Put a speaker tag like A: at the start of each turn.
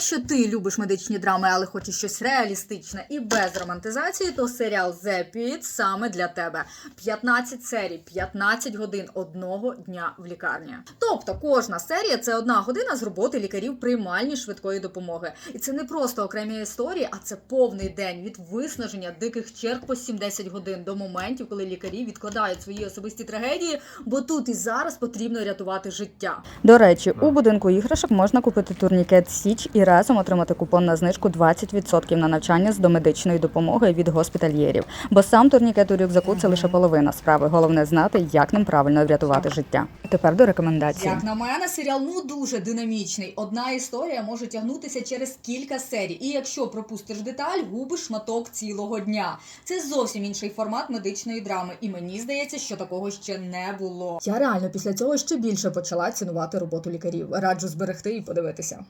A: Якщо ти любиш медичні драми, але хочеш щось реалістичне і без романтизації, то серіал The Pit саме для тебе. 15 серій, 15 годин одного дня в лікарні. Тобто кожна серія це одна година з роботи лікарів приймальні швидкої допомоги. І це не просто окремі історії, а це повний день від виснаження диких черг по 70 годин до моментів, коли лікарі відкладають свої особисті трагедії, бо тут і зараз потрібно рятувати життя. До речі, у будинку іграшок можна купити турнікет Січ і разом отримати купон на знижку 20% на навчання з домедичної допомоги від госпітальєрів. Бо сам турнікет у рюкзаку це лише половина справи. Головне знати, як ним правильно врятувати життя. Тепер до рекомендацій. Як на мене, серіал ну дуже динамічний. Одна історія може тягнутися через кілька серій. І якщо пропустиш деталь, губиш шматок цілого дня. Це зовсім інший формат медичної драми, і мені здається, що такого ще не було. Я реально після цього ще більше почала цінувати роботу лікарів. Раджу зберегти і подивитися.